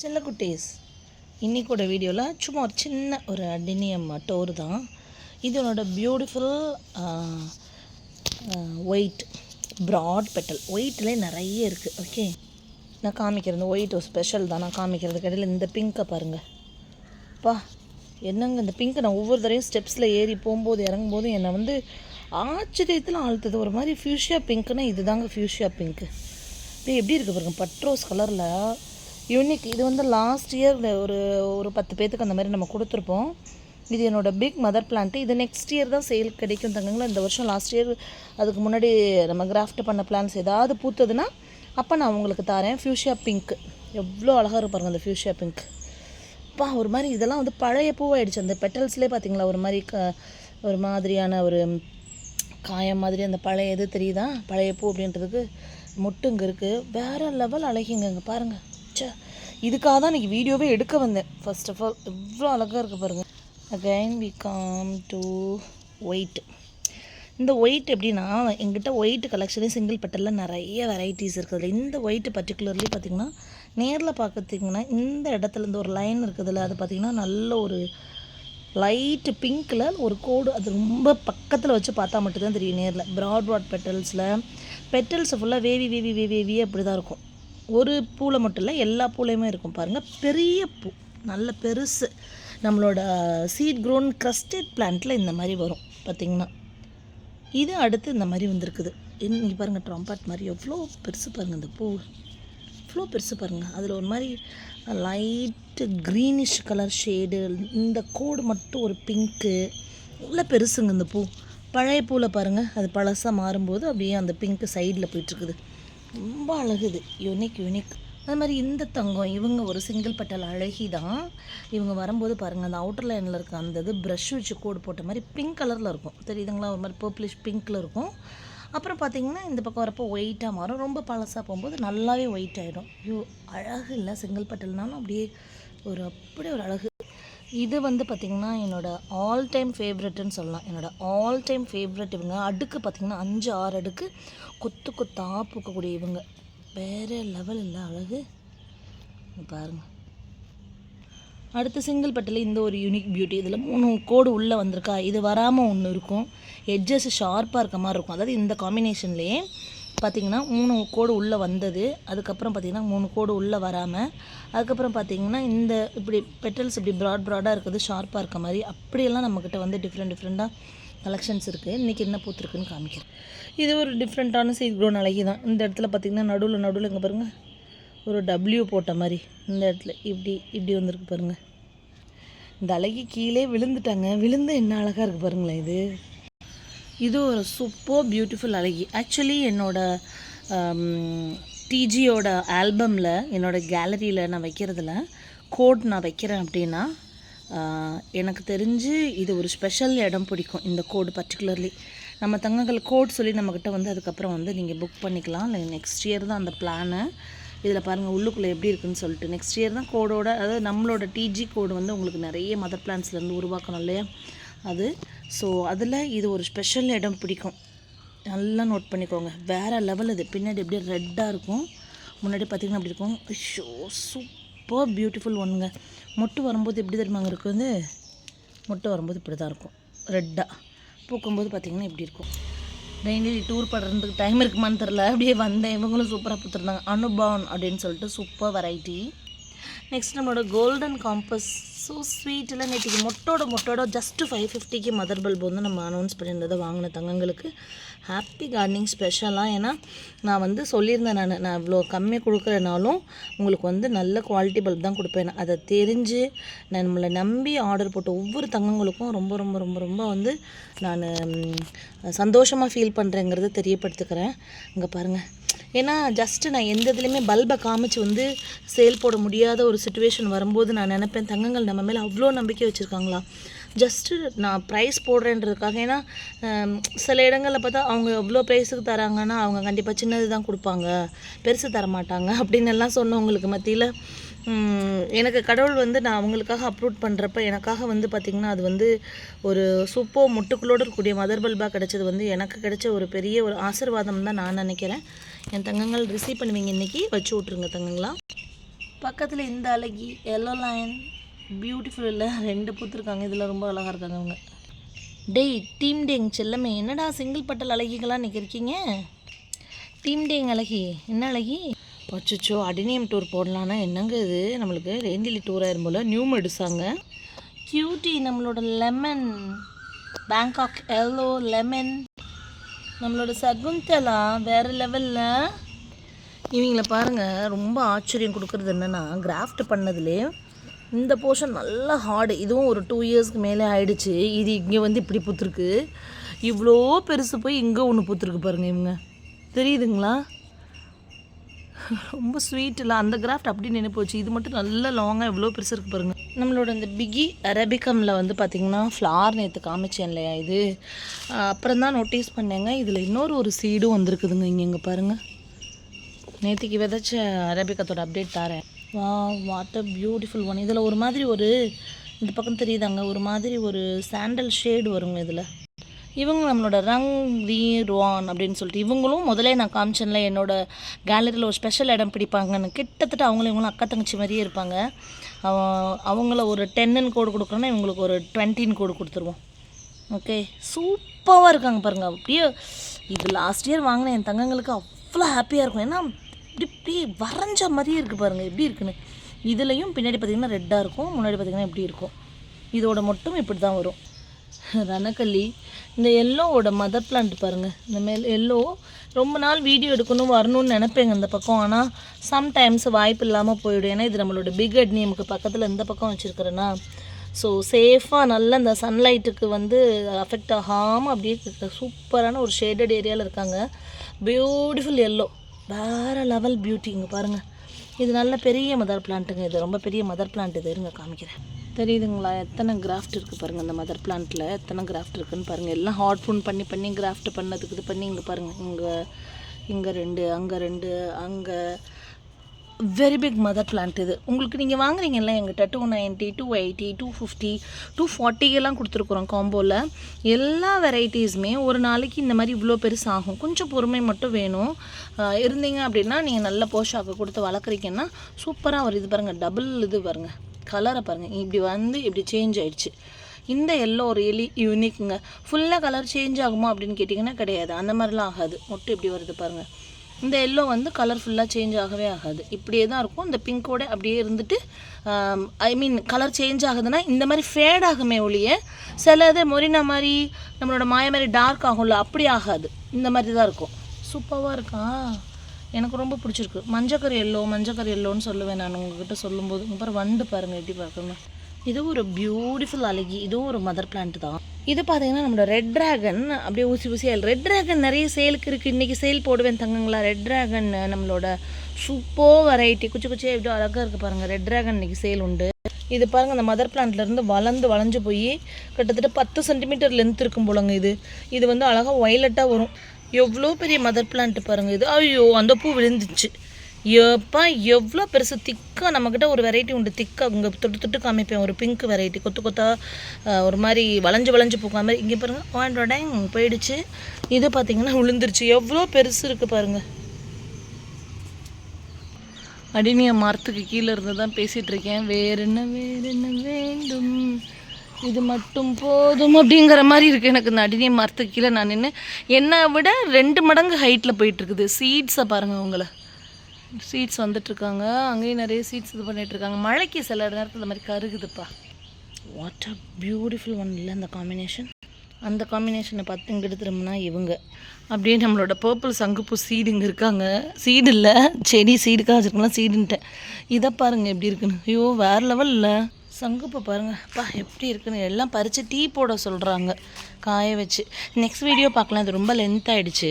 செல்லக்குட்டீஸ் இன்றைக்கோட வீடியோவில் சும்மா ஒரு சின்ன ஒரு அடினியம் டோர் தான். இது என்னோட பியூட்டிஃபுல் ஒயிட் ப்ராட் பெட்டல் ஒயிட்லேயே நிறைய இருக்குது ஓகே நான் காமிக்கிறது ஒயிட் ஒரு ஸ்பெஷல் தான். நான் காமிக்கிறது கடையில் இந்த பிங்கை பாருங்கள் பா என்னங்க இந்த பிங்க்கை நான் ஒவ்வொரு தடவையும் ஸ்டெப்ஸில் ஏறி போகும்போது இறங்கும்போது என்னை வந்து ஆச்சரியத்தில் ஆழ்த்துது. ஒரு மாதிரி ஃபியூஷியா பிங்க்குன்னா இதுதாங்க ஃபியூஷியா பிங்க்கு இது எப்படி இருக்குது பாருங்க பட்ரோஸ் கலரில் யூனிக் இது வந்து லாஸ்ட் இயர் ஒரு ஒரு பத்து பேர்த்துக்கு அந்த மாதிரி நம்ம கொடுத்துருப்போம். இது என்னோடய பிக் மதர் பிளான்ட்டு இது நெக்ஸ்ட் இயர் தான் சேல் கிடைக்கும் தங்கங்களா? இந்த வருஷம் லாஸ்ட் இயர் அதுக்கு முன்னாடி நம்ம கிராஃப்ட் பண்ண பிளான்ஸ் ஏதாவது பூத்ததுன்னா அப்போ நான் உங்களுக்கு தரேன். ஃபியூஷியா பிங்க் எவ்வளோ அழகாக இருப்பாருங்க அந்த ஃபியூஷியா பிங்க் அப்பா ஒரு மாதிரி இதெல்லாம் வந்து பழைய பூவாயிடுச்சு. அந்த பெட்டல்ஸ்லேயே பார்த்தீங்களா ஒரு மாதிரி க ஒரு மாதிரியான ஒரு காயம் மாதிரி அந்த பழைய இது தெரியுதா? பழைய பூ அப்படின்றதுக்கு மொட்டு இங்கே இருக்குது வேறு லெவல் அழகிங்க இங்கே பாருங்கள் ச்சே. இதுக்காக தான் இன்றைக்கி வீடியோவே எடுக்க வந்தேன். ஃபர்ஸ்ட் ஆஃப் ஆல் எவ்வளோ அழகாக இருக்குது பாருங்கள் again we come to white இந்த ஒயிட் எப்படின்னா எங்கிட்ட ஒயிட் கலெக்ஷனே சிங்கிள் பட்டலில் நிறைய வெரைட்டிஸ் இருக்குது இந்த ஒயிட் பர்டிகுலர்லி பார்த்திங்கன்னா நேரில் பார்க்கறதுங்கன்னா இந்த இடத்துல இருந்து ஒரு லைன் இருக்குதுல்ல அது பார்த்திங்கன்னா நல்ல ஒரு லைட்டு பிங்க்கில் ஒரு கோடு அது ரொம்ப பக்கத்தில் வச்சு பார்த்தா மட்டும்தான் தெரியும் நேரில். ப்ராட் ப்ராட் பெட்டல்ஸில் பெட்டல்ஸ் ஃபுல்லாக வேவி வேவி வேவி வேவி அப்படி தான் இருக்கும். ஒரு பூவில் மட்டும் இல்லை எல்லா பூலையுமே இருக்கும் பாருங்கள் பெரிய பூ நல்ல பெருசு. நம்மளோட சீட் க்ரோன் க்ரஸ்டட் பிளான்ட்டில் இந்த மாதிரி வரும் பார்த்திங்கன்னா இது அடுத்து இந்த மாதிரி வந்திருக்குது. இங்கே பாருங்கள் ட்ரம்பாட் மாதிரி. எவ்வளோ பெருசு பாருங்கள் இந்த பூ. எவ்வளோ பெருசு பாருங்கள் அதில் ஒரு மாதிரி லைட்டு க்ரீனிஷ் கலர் ஷேடு இந்த கோடு மட்டும் ஒரு பிங்க்கு நல்லா பெருசுங்க இந்த பூ. பழைய பூவில் பாருங்கள் அது பழசாக மாறும்போது அப்படியே அந்த பிங்க்கு சைடில் போயிட்டுருக்குது ரொம்ப அழகுது. யூனிக் யூனிக் அது மாதிரி இந்த தங்கம் இவங்க ஒரு சிங்கிள் பட்டல் அழகி தான் இவங்க வரும்போது பாருங்கள் அந்த அவுட்டர் லைனில் இருக்க அந்த இது ப்ரஷ் வச்சு கோடு போட்ட மாதிரி பிங்க் கலரில் இருக்கும். தெரியுதுங்களா? ஒரு மாதிரி பர்ப்ளிஷ் பிங்க்கில் இருக்கும். அப்புறம் பார்த்தீங்கன்னா இந்த பக்கம் வரப்போ ஒயிட்டாக மாறும். ரொம்ப பழசாக போகும்போது நல்லாவே ஒயிட் ஆகிடும் ஐயோ அழகு இல்லை சிங்கிள் பட்டல்னாலும் அப்படியே ஒரு அப்படியே ஒரு அழகு. இது வந்து பார்த்திங்கன்னா என்னோடய ஆல் டைம் ஃபேவரெட்டுன்னு சொல்லலாம். என்னோடய ஆல் டைம் ஃபேவரெட் இவங்க. அடுக்கு பார்த்திங்கன்னா அஞ்சு ஆறு அடுக்கு கொத்து கொத்தாக பூக்கக்கூடிய இவங்க. வேறு லெவல் இல்லை அழகு. பாருங்கள் அடுத்து சிங்கிள் பட்டில் இந்த ஒரு யூனிக் பியூட்டி இதில் மூணு கோடு உள்ளே வந்திருக்கா. இது வராமல் ஒன்று இருக்கும். எட்ஜஸ் ஷார்ப்பாக இருக்க மாதிரி இருக்கும். அதாவது இந்த காம்பினேஷன்லேயே பார்த்திங்கன்னா மூணு கோடு உள்ளே வந்தது. அதுக்கப்புறம் பார்த்தீங்கன்னா மூணு கோடு உள்ளே வராமல் அதுக்கப்புறம் பார்த்தீங்கன்னா இந்த இப்படி பெட்டல்ஸ் இப்படி ப்ராட் ப்ராடாக இருக்குது ஷார்ப்பாக இருக்க மாதிரி அப்படியெல்லாம் நம்மக்கிட்ட வந்து டிஃப்ரெண்ட் டிஃப்ரெண்ட்டாக கலெக்ஷன்ஸ் இருக்குது இன்றைக்கி என்ன பூத்துருக்குன்னு காமிக்கிறேன். இது ஒரு டிஃப்ரெண்ட்டான சீட் க்ரோன் அழகி தான். இந்த இடத்துல பார்த்தீங்கன்னா நடுவில் நடுவில் இங்கே பாருங்கள் ஒரு டபிள்யூ போட்ட மாதிரி இந்த இடத்துல இப்படி இப்படி வந்திருக்கு பாருங்கள் இந்த அழகி கீழே விழுந்துட்டாங்க. விழுந்து என்ன அழகாக இருக்குது பாருங்களேன் இது. இது ஒரு சூப்பர் பியூட்டிஃபுல் அழகி. ஆக்சுவலி என்னோட um, டிஜியோட ஆல்பமில் என்னோட கேலரியில் நான் வைக்கிறதுல கோட் நான் வைக்கிறேன் அப்படின்னா uh, எனக்கு தெரிஞ்சு இது ஒரு ஸ்பெஷல் இடம் பிடிக்கும் இந்த கோடு பர்டிகுலர்லி நம்ம தங்கங்கள் கோட் சொல்லி நம்மக்கிட்ட வந்து அதுக்கப்புறம் வந்து நீங்கள் புக் பண்ணிக்கலாம். இல்லை நெக்ஸ்ட் இயர் தான் அந்த பிளானு இதில் பாருங்கள் உள்ளுக்குள்ளே எப்படி இருக்குன்னு சொல்லிட்டு. நெக்ஸ்ட் இயர் தான் கோடோட அதாவது நம்மளோட டிஜி கோடு வந்து உங்களுக்கு நிறைய மதர் பிளான்ஸ்லேருந்து உருவாக்கணும் இல்லையா? அது. ஸோ அதில் இது ஒரு ஸ்பெஷல் இடம் பிடிக்கும். நல்லா நோட் பண்ணிக்கோங்க. வேறு லெவல் இது பின்னாடி அப்படியே ரெட்டாக இருக்கும். முன்னாடி பார்த்திங்கன்னா அப்படி இருக்கும். ஷோ சூப்பர் பியூட்டிஃபுல் ஒன்றுங்க மொட்டு வரும்போது எப்படி தெரியுமாங்க இருக்கும் வந்து மொட்டு வரும்போது இப்படி தான் இருக்கும் ரெட்டாக பூக்கும்போது பார்த்திங்கன்னா இப்படி இருக்கும். டெய்லி டூர் படுறதுக்கு டைம் இருக்குமான்னு தெரில அப்படியே வந்தேன். இவங்களும் சூப்பராக பூத்துருந்தாங்க அனுபவன் அப்படின்னு சொல்லிட்டு சூப்பர் வெரைட்டி நெக்ஸ்ட் நம்மளோட கோல்டன் காம்பஸ் ஸோ ஸ்வீட்டில் நேற்றுக்கு மொட்டோட மொட்டோட ஜஸ்ட்டு ஃபைவ் ஃபிஃப்டிக்கு மதர் பல்ப் வந்து நம்ம அனௌன்ஸ் பண்ணியிருந்ததை வாங்கின தங்கங்களுக்கு. ஹாப்பி கார்டனிங் ஸ்பெஷலாக ஏன்னா நான் வந்து சொல்லியிருந்தேன் நான் நான் இவ்வளோ கம்மியாக கொடுக்குறனாலும் உங்களுக்கு வந்து நல்ல குவாலிட்டி பல்ப் தான் கொடுப்பேன். அதை தெரிஞ்சு நான் நம்மளை நம்பி ஆர்டர் போட்ட ஒவ்வொரு தங்கங்களுக்கும் ரொம்ப ரொம்ப ரொம்ப ரொம்ப வந்து நான் சந்தோஷமாக ஃபீல் பண்ணுறேங்கிறத தெரியப்படுத்துக்கிறேன். இங்கே பாருங்கள் ஏன்னா ஜஸ்ட்டு நான் எந்த இதுலேயுமே பல்பை காமிச்சு வந்து சேல் போட முடியாத ஒரு சுச்சுவேஷன் வரும்போது நான் நினப்பேன் தங்கங்கள் நம்ம மேலே அவ்வளோ நம்பிக்கை வச்சுருக்காங்களா? ஜஸ்ட்டு நான் ப்ரைஸ் போடுறேன்றதுக்காக. ஏன்னா சில இடங்களில் பார்த்தா அவங்க எவ்வளோ ப்ரைஸுக்கு தராங்கன்னா அவங்க கண்டிப்பாக சின்னது தான் கொடுப்பாங்க. பெருசு தர மாட்டாங்க அப்படின்னு எல்லாம் சொன்னவங்களுக்கு மத்தியில் எனக்கு கடவுள் வந்து நான் அவங்களுக்காக அப்ரூட் பண்ணுறப்ப எனக்காக வந்து பார்த்திங்கன்னா அது வந்து ஒரு சூப்பர் முட்டுக்களோடு இருக்கக்கூடிய மதர் பல்பாக கிடச்சது வந்து எனக்கு கிடைச்ச ஒரு பெரிய ஒரு ஆசீர்வாதம் தான் நான் நினைக்கிறேன். என் தங்கங்கள் ரிசீவ் பண்ணுவீங்க இன்றைக்கி வச்சு விட்ருங்க தங்கங்களா. பக்கத்தில் இந்த அழகி எல்லோ லைன் பியூட்டிஃபுல் இல்லை. ரெண்டு பூத்துருக்காங்க. இதில் ரொம்ப அழகாக இருக்காங்க அவங்க டேய் டீம் டேங் செல்லமே என்னடா சிங்கிள் பட்டல் அழகிகளாக நிற்க இருக்கீங்க டீம் டேங் அழகி என்ன அழகி? அச்சோ அடினியம் டூர் போடலான்னா என்னங்க இது? நம்மளுக்கு ரேந்திலி டூர் ஆயிரும் போல் நியூ எடுசாங்க கியூட்டி நம்மளோட லெமன் பேங்காக் எல்லோ லெமன் நம்மளோட சகுந்தலா வேறு லெவலில் இவங்கள பாருங்கள் ரொம்ப ஆச்சரியம் கொடுக்குறது என்னென்னா கிராஃப்ட் பண்ணதுலே இந்த போர்ஷன் நல்லா ஹார்டு இதுவும் ஒரு டூ இயர்ஸ்க்கு மேலே ஆயிடுச்சு. இது இங்கே வந்து இப்படி பூத்துருக்கு. இவ்வளோ பெருசு போய் இங்கே ஒன்று பூத்துருக்கு பாருங்கள் இவங்க. தெரியுதுங்களா? ரொம்ப ஸ்வீட் இல்லை அந்த கிராஃப்ட் அப்படி நினைப்பு போச்சு. இது மட்டும் நல்லா லாங்காக எவ்வளோ பெருசு இருக்கு பாருங்கள் நம்மளோட இந்த பிகி அரபிகமில் வந்து பார்த்திங்கன்னா ஃப்ளார் நேற்று காமிச்சேன் இல்லையா இது? அப்புறம் தான் நோட்டீஸ் பண்ணேங்க. இதில் இன்னொரு ஒரு சீடும் வந்திருக்குதுங்க இங்கே இங்கே பாருங்கள் நேற்றுக்கு விதைச்ச அரபிக்கத்தோட அப்டேட் தரேன். வா வாட் அ பியூட்டிஃபுல் ஒன் இதில் ஒரு மாதிரி ஒரு இந்த பக்கம் தெரியுதாங்க? ஒரு மாதிரி ஒரு சாண்டல் ஷேடு வருங்க இதில். இவங்க நம்மளோட ரங் வி ருவான் அப்படின்னு சொல்லிட்டு இவங்களும் முதலே நான் காமிச்சேன்ல என்னோட கேலரியில் ஒரு ஸ்பெஷல் இடம் பிடிப்பாங்கன்னு. கிட்டத்தட்ட அவங்களும் இவங்களும் அக்கா தங்கச்சி மாதிரியே இருப்பாங்க. அவங்கள ஒரு டென்னு கோடு கொடுக்குறோன்னா இவங்களுக்கு ஒரு டுவெண்ட்டின் கோடு கொடுத்துருவோம். ஓகே சூப்பராக இருக்காங்க பாருங்கள் அப்படியே இது லாஸ்ட் இயர் வாங்கின என் தங்கங்களுக்கு அவ்வளோ ஹாப்பியாக இருக்கும். ஏன்னா இப்படி வரைஞ்ச மாதிரியே இருக்குது பாருங்கள் எப்படி இருக்குன்னு? இதுலேயும் பின்னாடி பார்த்தீங்கன்னா ரெட்டாக இருக்கும். முன்னாடி பார்த்தீங்கன்னா எப்படி இருக்கும். இதோட மட்டும் இப்படி தான் வரும். ரணக்கல்லி இந்த எல்லோவோட மதர் பிளான்ட் பாருங்கள் இந்த மேல் எல்லோ ரொம்ப நாள் வீடியோ எடுக்கணும் வரணும்னு நினப்பேங்க இந்த பக்கம். ஆனால் சம்டைம்ஸ் வாய்ப்பு இல்லாமல் போயிடும். ஏன்னா இது நம்மளோட பிக் அட்னியமுக்கு பக்கத்தில் இந்த பக்கம் வச்சுருக்கிறேன்னா ஸோ சேஃபாக நல்ல இந்த சன்லைட்டுக்கு வந்து அஃபெக்ட் ஆகாமல் அப்படியே சூப்பரான ஒரு ஷேடட் ஏரியாவில் இருக்காங்க. பியூட்டிஃபுல் எல்லோ வேறு லெவல் பியூட்டி இங்கே பாருங்கள் இது நல்ல பெரிய மதர் பிளான்ட்டுங்க இது ரொம்ப பெரிய மதர் பிளான்ட் இது. இருங்க காமிக்கிறேன். தெரியுதுங்களா? எத்தனை கிராஃப்ட் இருக்குது பாருங்கள் இந்த மதர் பிளான்ட்டில் எத்தனை கிராஃப்ட் இருக்குதுன்னு பாருங்கள் எல்லாம் ஹாட் ஃபோன் பண்ணி பண்ணி கிராஃப்ட் பண்ணதுக்கு இது பண்ணி இங்கே பாருங்கள் இங்கே இங்கே ரெண்டு அங்கே ரெண்டு அங்கே வெரி பிக் மதர் பிளான்ட் இது. உங்களுக்கு நீங்கள் வாங்குறீங்கல்ல எங்கிட்ட two ninety two eighty two fifty two ஃபார்ட்டிக்கெல்லாம் கொடுத்துருக்குறோம் காம்போவில் எல்லா வெரைட்டிஸுமே ஒரு நாளைக்கு இந்த மாதிரி இவ்வளோ பெருசு ஆகும் கொஞ்சம் பொறுமை மட்டும் வேணும். இருந்தீங்க அப்படின்னா நீங்கள் நல்ல போஷாக்கு கொடுத்து வளர்க்குறீங்கன்னா சூப்பராக வருது பாருங்கள் டபுள் இது பாருங்கள் கலரை பாருங்கள் இப்படி வந்து இப்படி சேஞ்ச் ஆயிடுச்சு. இந்த எல்லோ ரியலி யூனிக்குங்க ஃபுல்லாக கலர் சேஞ்ச் ஆகுமா அப்படின்னு கேட்டிங்கன்னா கிடையாது. அந்த மாதிரிலாம் ஆகாது. மொட்டை இப்படி வருது பாருங்கள் இந்த எல்லோ வந்து கலர் ஃபுல்லாக சேஞ்ச் ஆகவே ஆகாது. இப்படியே தான் இருக்கும். இந்த பிங்கோட அப்படியே இருந்துட்டு ஐ மீன் கலர் சேஞ்ச் ஆகுதுன்னா இந்த மாதிரி ஃபேட் ஆகுமே ஒழிய சில இது மொரினா மாதிரி நம்மளோட மாய மாதிரி டார்க் ஆகும்ல அப்படி ஆகாது. இந்த மாதிரி தான் இருக்கும். சூப்பராக இருக்கா? எனக்கு ரொம்ப பிடிச்சிருக்கு. மஞ்சக்கரு எல்லோ மஞ்சக்கரு எல்லோன்னு சொல்லுவேன் நான் உங்ககிட்ட சொல்லும்போது. அப்புறம் வண்டு பாருங்கள் எப்படி பார்க்கணும் இது ஒரு பியூட்டிஃபுல் அழகி இதுவும் ஒரு மதர் பிளான்ட் தான். இது பார்த்தீங்கன்னா நம்மளோட ரெட் டிராகன் அப்படியே ஊசி ஊசியாக ரெட் ட்ராகன் நிறைய சேலுக்கு இருக்குது இன்றைக்கி சேல் போடுவேன் தங்கங்களா. ரெட் டிராகன் நம்மளோட சூப்பர் வெரைட்டி குச்சி குச்சியாக எப்படியோ அழகாக இருக்குது பாருங்கள் ரெட் ட்ராகன் இன்றைக்கி சேல் உண்டு. இது பாருங்கள் அந்த மதர் பிளான்ட்லேருந்து வளர்ந்து வளைஞ்சு போய் கிட்டத்தட்ட பத்து சென்டிமீட்டர் லென்த் இருக்கும் போலங்க இது. இது வந்து அழகாக வயலட்டாக வரும். எவ்வளோ பெரிய மதர் பிளான்ட் பாருங்கள் இது. ஐயோ அந்த பூ விழுந்துச்சு. எப்போ எவ்வளோ பெருசு திக்காக நம்மக்கிட்ட ஒரு வெரைட்டி உண்டு. திக்காக இங்கே தொட்டு தொட்டு காமிப்பேன். ஒரு பிங்க் வெரைட்டி கொத்து கொத்தா ஒரு மாதிரி வளைஞ்சு வளைஞ்சு பூக்கா மாதிரி. இங்கே பாருங்கள் வாண்டோடேங் போயிடுச்சு. இது பார்த்தீங்கன்னா விழுந்துருச்சு எவ்வளோ பெருசு இருக்குது பாருங்கள் அடினிய மரத்துக்கு கீழே இருந்து தான் பேசிகிட்டு இருக்கேன் வேறு என்ன வேறு என்ன வேண்டும்? இது மட்டும் போதும் அப்படிங்கிற மாதிரி இருக்குது எனக்கு இந்த அடினிய மரத்துக்கு கீழே நான் நின்று என்னை விட ரெண்டு மடங்கு ஹைட்டில் போயிட்டுருக்குது. சீட்ஸை பாருங்கள் உங்களை. சீட்ஸ் வந்துட்டுருக்காங்க. அங்கேயும் நிறைய சீட்ஸ் இது பண்ணிட்டு இருக்காங்க மழைக்கு சில நேரத்தில் இந்த மாதிரி கருகுதுப்பா. வாட் அ பியூட்டிஃபுல் ஒன் இல்லை அந்த காம்பினேஷன் அந்த காம்பினேஷனை பார்த்து இங்கிட்டு திரும்பினா இவங்க. அப்படியே நம்மளோட பர்பிள் சங்குப்பூ சீடு இங்கே இருக்காங்க. சீடு இல்லை. செடி சீடுக்காக வச்சுருக்கலாம் சீடுன்ட்டேன் இதை பாருங்கள் எப்படி இருக்குன்னு. ஐயோ வேறு லெவல் இல்லை. சங்குப்பூ பாருங்கள் அப்பா எப்படி இருக்குன்னு. எல்லாம் பறித்து டீ போட சொல்கிறாங்க காய வச்சு. நெக்ஸ்ட் வீடியோ பார்க்கலாம். இது ரொம்ப லென்த் ஆயிடுச்சு.